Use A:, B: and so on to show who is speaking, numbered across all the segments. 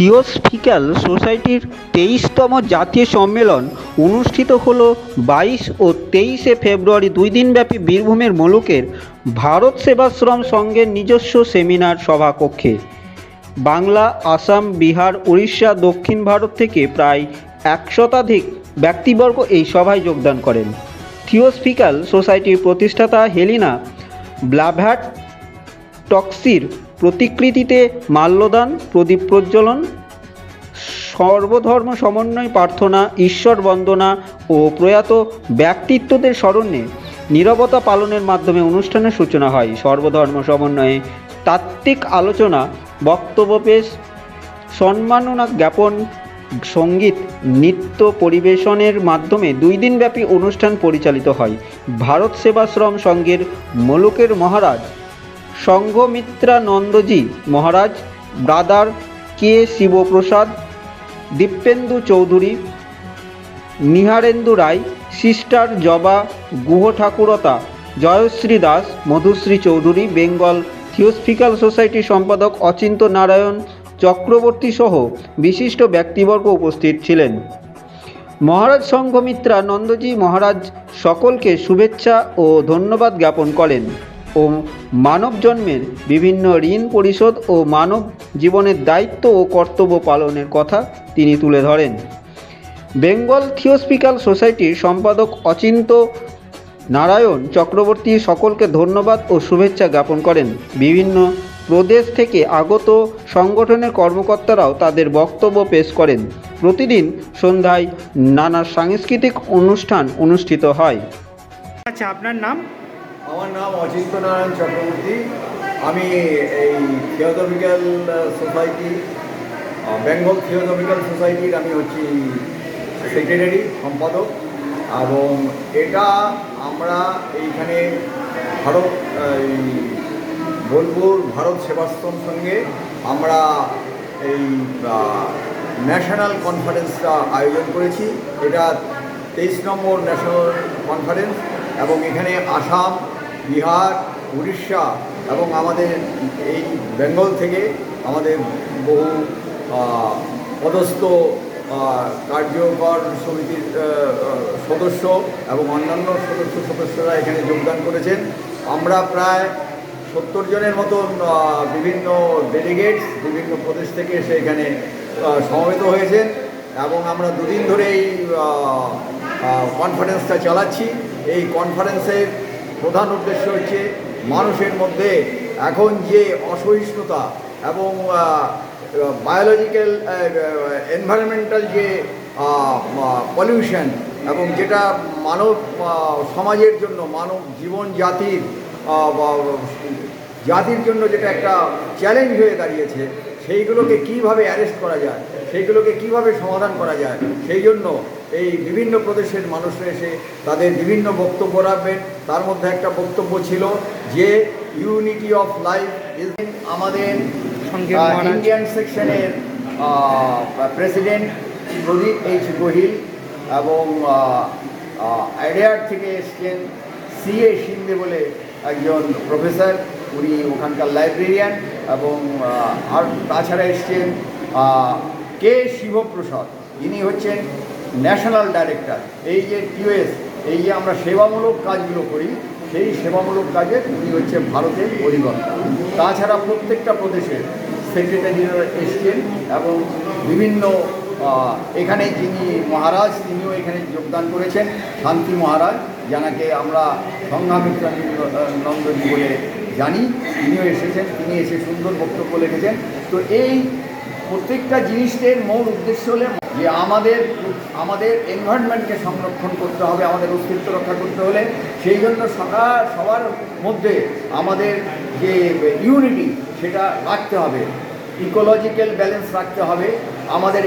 A: Theosophical সোসাইটির তেইশতম জাতীয় সম্মেলন অনুষ্ঠিত হল বাইশ ও তেইশে ফেব্রুয়ারি দুই দিনব্যাপী বীরভূমের মুলুকের ভারত সেবাশ্রম সংঘের নিজস্ব সেমিনার সভাকক্ষে। বাংলা, আসাম, বিহার, উড়িষ্যা, দক্ষিণ ভারত থেকে প্রায় এক শতাধিক ব্যক্তিবর্গ এই সভায় যোগদান করেন। থিওসফিক্যাল সোসাইটির প্রতিষ্ঠাতা হেলিনা ব্লাভ্যাট টক্সির প্রতিকৃতিতে মাল্যদান, প্রদীপ প্রজ্বলন, সর্বধর্ম সমন্বয় প্রার্থনা, ঈশ্বর বন্দনা ও প্রয়াত ব্যক্তিত্বদের স্মরণে নীরবতা পালনের মাধ্যমে অনুষ্ঠানের সূচনা হয়। সর্বধর্ম সমন্বয়ে তাত্ত্বিক আলোচনা, বক্তব্য পেশ সম্মাননা জ্ঞাপন, সংগীত, নৃত্য পরিবেশনের মাধ্যমে দুই দিনব্যাপী অনুষ্ঠান পরিচালিত হয়। ভারত সেবাশ্রম সংঘের মলুকের Maharaj Sanghamitranandaji Maharaj, brother K Shivaprasad, Dipendu Chowdhury, Niharendu Roy, sister Jaba Guha Thakurta Joyshree Das, Madhushree Chowdhury, Bengal theosophical সোসাইটির সম্পাদক অচিন্ত নারায়ণ চক্রবর্তী সহ বিশিষ্ট ব্যক্তিবর্গ উপস্থিত ছিলেন। মহারাজ সংঘমিত্রা নন্দজি মহারাজ সকলকে শুভেচ্ছা ও ধন্যবাদ জ্ঞাপন করেন। ও মানব জন্মের বিভিন্ন ঋণ পরিশোধ ও মানব জীবনের দায়িত্ব ও কর্তব্য পালনের কথা তিনি তুলে ধরেন। বেঙ্গল থিওসফিক্যাল সোসাইটির সম্পাদক অচিন্ত নারায়ণ চক্রবর্তী সকলকে ধন্যবাদ ও শুভেচ্ছা জ্ঞাপন করেন। বিভিন্ন প্রদেশ থেকে আগত সংগঠনের কর্মকর্তারাও তাদের বক্তব্য পেশ করেন। প্রতিদিন সন্ধ্যায় নানা সাংস্কৃতিক অনুষ্ঠান অনুষ্ঠিত হয়।
B: আচ্ছা আপনার নাম?
C: আমার নাম অচিন্ত নারায়ণ চক্রবর্তী। আমি এই থিওজফিক্যাল সোসাইটি বেঙ্গল থিওজফিক্যাল সোসাইটির আমি হচ্ছি সেক্রেটারি, সম্পাদক। এবং এটা আমরা এইখানে ভারত, এই বোলপুর ভারত সেবাশ্রম সঙ্গে আমরা এই ন্যাশনাল কনফারেন্সটা আয়োজন করেছি। এটা তেইশ নম্বর ন্যাশনাল কনফারেন্স। এবং এখানে আসাম, বিহার, উড়িষ্যা এবং আমাদের এই বেঙ্গল থেকে আমাদের বহু পদস্থ কার্যকর সমিতির সদস্য এবং অন্যান্য সদস্য সদস্যরা এখানে যোগদান করেছেন। আমরা প্রায় সত্তর জনের মতন বিভিন্ন ডেলিগেটস বিভিন্ন প্রদেশ থেকে এসে এখানে সমবেত হয়েছেন এবং আমরা দুদিন ধরে এই কনফারেন্সটা চালাচ্ছি। এই কনফারেন্সের প্রধান উদ্দেশ্য হচ্ছে মানুষের মধ্যে এখন যে অসহিষ্ণুতা এবং বায়োলজিক্যাল এনভায়রনমেন্টাল যে পলিউশন এবং যেটা মানব সমাজের জন্য, মানব জীবন জাতির জাতির জন্য যেটা একটা চ্যালেঞ্জ হয়ে দাঁড়িয়েছে সেইগুলোকে কীভাবে অ্যারেস্ট করা যায় সেইগুলোকে কীভাবে সমাধান করা যায় সেই জন্য এই বিভিন্ন প্রদেশের মানুষরা এসে তাদের বিভিন্ন বক্তব্য রাখবেন তার মধ্যে একটা বক্তব্য ছিল যে ইউনিটি অফ লাইফ ইজ আমাদের। ইন্ডিয়ান সেকশনের প্রেসিডেন্ট প্রদীপ এইচ গোহিল এবং আইডিয়ার থেকে এসছেন সি এ সিন্দে বলে একজন প্রফেসর উনি ওখানকার লাইব্রেরিয়ান এবং আর তাছাড়া এসছেন কে শিবপ্রসাদ। ইনি হচ্ছেন ন্যাশনাল ডাইরেক্টর। এই যে টিওএস, এই যে আমরা সেবামূলক কাজগুলো করি, সেই সেবামূলক কাজে উনি হচ্ছে ভারতের অধিকর্তা তাছাড়া প্রত্যেকটা প্রদেশের সেক্রেটারিরা এসছেন এবং বিভিন্ন এখানে যিনি মহারাজ, তিনিও এখানে যোগদান করেছেন। শান্তি মহারাজ, যানাকে আমরা সংঘামিত্র নন্দজি বলে জানি, তিনিও এসেছেন, তিনি এসে সুন্দর বক্তব্য লিখেছেন। তো এই প্রত্যেকটা জিনিসের মূল উদ্দেশ্য হলে যে আমাদের আমাদের এনভায়রনমেন্টকে সংরক্ষণ করতে হবে, আমাদের অস্তিত্ব রক্ষা করতে হলে। সেই জন্য সবার সবার মধ্যে আমাদের যে ইউনিটি সেটা রাখতে হবে। ইকোলজিক্যাল ব্যালেন্স রাখতে হবে। আমাদের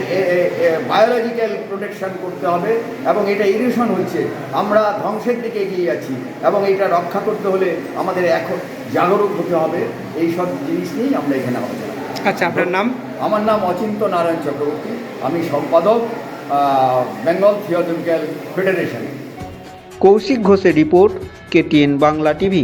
C: বায়োলজিক্যাল প্রোটেকশন করতে হবে এবং এটা ইরিউশন হচ্ছে। আমরা ধ্বংসের দিকে এগিয়ে যাচ্ছি এবং এটা রক্ষা করতে হলে আমাদের এখন জাগরুক হতে হবে। এই সব জিনিস নিয়েই আমরা এখানে আলোচনা
B: আচ্ছা আপনার নাম?
C: আমার নাম অচিন্ত নারায়ণ চক্রবর্তী। আমি সম্পাদক বেঙ্গল থিওজফিক্যাল ফেডারেশন।
A: কৌশিক ঘোষের রিপোর্ট কেটিএন বাংলা টিভি।